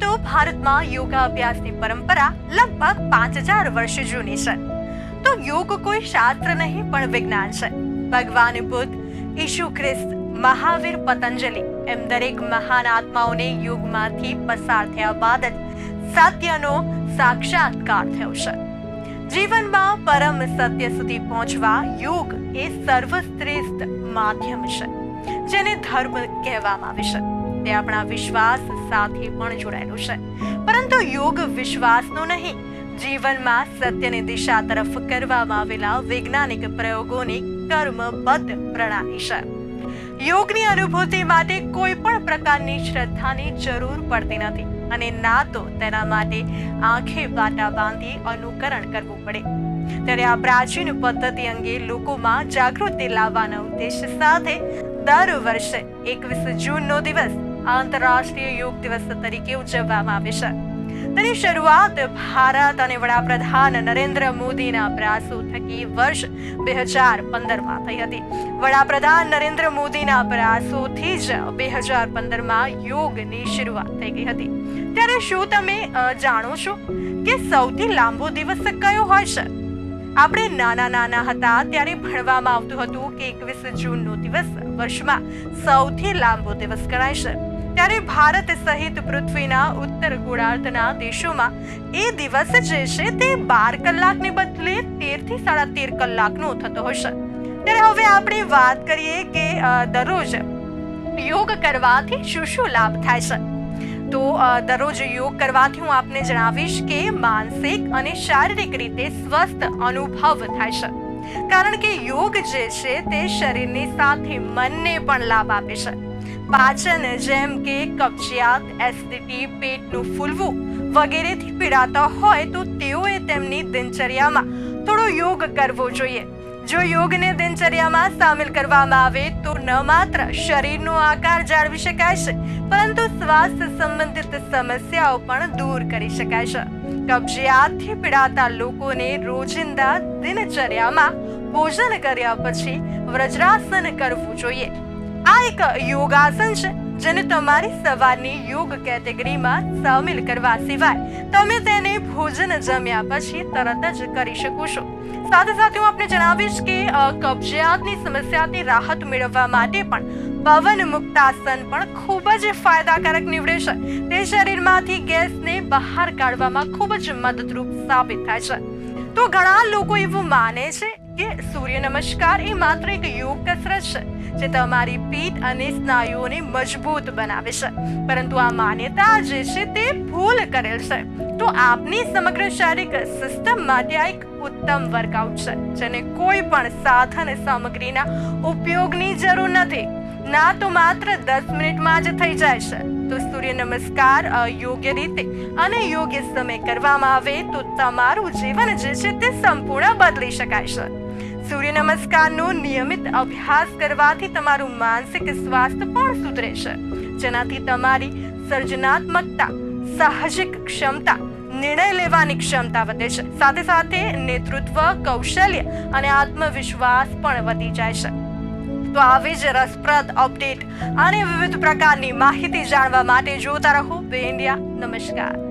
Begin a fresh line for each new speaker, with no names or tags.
તો ભારતમાં યોગાભ્યાસની પરંપરા લગભગ પાંચ હજાર વર્ષ જૂની છે. તો યોગ કોઈ શાસ્ત્ર નહીં, પણ વિજ્ઞાન છે. ભગવાન બુદ્ધ ઈશુ ખ્રિસ્ત, મહાવીર પતંજલિ એમ દરેક મહાન આત્માઓને યોગમાંથી પસાર થયા બાદ જ સત્યનો સાક્ષાત્કાર થયો છે. જીવનમાં પરમ સત્ય સુધી પહોંચવા યોગ એ સર્વશ્રેષ્ઠ માધ્યમ છે, જેને ધર્મ કહેવામાં આવે છે. તે આપણા વિશ્વાસ સાથે પણ જોડાયેલું છે. પરંતુ યોગ વિશ્વાસનો નહીં, જીવનમાં સત્યની દિશા તરફ કરવામાં આવેલા વૈજ્ઞાનિક પ્રયોગોની કર્મબદ્ધ પ્રણાલી છે. યોગની અનુભૂતિ માટે કોઈ પણ પ્રકારની શ્રદ્ધાની જરૂર પડતી નથી અને ના તો તેના માટે આંખે વાટા બાંધી અનુકરણ કરવું પડે. ત્યારે આ પ્રાચીન પદ્ધતિ અંગે લોકોમાં જાગૃતિ લાવવાના ઉદ્દેશ સાથે દર વર્ષે એકવીસ જૂનનો દિવસ આંતરરાષ્ટ્રીય યોગ દિવસ તરીકે ઉજવવામાં આવે છે. તેની શરૂઆત ભારત અને વડાપ્રધાન નરેન્દ્ર મોદીના પ્રયાસો થકી વર્ષ બે હજાર પંદરમાં થઈ હતી. વડાપ્રધાન નરેન્દ્ર મોદીના પ્રયાસોથી જ બે હજાર પંદરમાં યોગની શરૂઆત થઈ ગઈ હતી. ત્યારે શું તમે જાણો છો કે સૌથી લાંબો દિવસ કયો હોય છે? આપણે નાના નાના હતા ત્યારે ભણવામાં આવતું હતું કે એકવીસ જૂનનો દિવસ. વર્ષમાં સૌથી લાંબો દિવસ ગણાય છે. ત્યારે ભારત સહિત પૃથ્વીના ઉત્તર ગોળાર્ધના દેશોમાં એ દિવસ જે છે તે બાર કલાકને બદલે તેરથી સાડા તેર કલાકનો થતો હશે. ત્યારે હવે આપણે વાત કરીએ કે દરરોજ યોગ કરવાથી શું શું લાભ થાય છે? તો દરરોજ યોગ કરવાથી હું આપને જણાવીશ કે માનસિક અને શારીરિક રીતે સ્વસ્થ અનુભવ થાય છે. કારણ કે યોગ જે છે તે શરીરની સાથે મનને પણ લાભ આપે છે. પાચન જેમ કે કબજિયાત એસિડિટી પેટનું ફૂલવું વગેરેથી પીડાતા હોય તો તેઓએ તેમની દિનચર્યામાં થોડો યોગ કરવો જોઈએ. જો યોગને દિનચર્યામાં સામેલ કરવામાં આવે તો ન માત્ર શરીરનો આકાર જાળવી શકાય છે, પરંતુ સ્વાસ્થ્ય સંબંધિત સમસ્યાઓ પણ દૂર કરી શકાય છે. કબજિયાતથી પીડાતા લોકોને રોજિંદા દિનચર્યામાં ભોજન કર્યા પછી વ્રજરાસન કરવું જોઈએ. આ એક યોગાસન છે, જેને તમારી સવારની યોગ કેટેગરીમાં સામેલ કરવા સિવાય તમે તેને ભોજન જમ્યા પછી તરત જ કરી શકો છો. સાથે સાથે હું આપને જણાવીશ કે કબજિયાતની સમસ્યાથી રાહત મેળવવા માટે પણ પવન મુક્તાસન પણ ખૂબ જ ફાયદાકારક નીવડે છે. તે શરીરમાંથી ગેસને બહાર કાઢવામાં ખૂબ જ મદદરૂપ સાબિત થાય છે. તો ઘણા લોકો એવું માને છે કે સૂર્ય નમસ્કાર એ માત્ર એક યોગ કસરત છે, જે તમારી પીઠ અને સ્નાયુઓને મજબૂત બનાવે છે. પરંતુ આ માન્યતા જે છે તે ભૂલ કરેલ છે. તો આપની સમગ્ર શારીરિક સિસ્ટમ માટે આ એક ઉત્તમ વર્કઆઉટ છે, જેને કોઈ પણ સાધન સામગ્રીના ઉપયોગની જરૂર નથી. ના, તો માત્ર દસ મિનિટમાં જ થઈ જાય છે તો સૂર્ય નમસ્કાર યોગ્ય રીતે અને યોગ્ય સમય કરવામાં આવે તો તમારું જીવન જે છે તે સંપૂર્ણ બદલી શકાય છે. સૂર્ય નમસ્કારનો નિયમિત અભ્યાસ કરવાથી તમારું માનસિક સ્વાસ્થ્ય પણ સુધરે છે. જેનાથી તમારી સર્જનાત્મકતા, સાહજિક ક્ષમતા, નિર્ણય લેવાની ક્ષમતા વધે છે. સાથે સાથે નેતૃત્વ, કૌશલ્ય અને આત્મવિશ્વાસ પણ વધી જાય છે. તો આવી જ રસપ્રદ અપડેટ અને વિવિધ પ્રકારની માહિતી જાણવા માટે જોતા રહો. બે ઇન્ડિયા નમસ્કાર.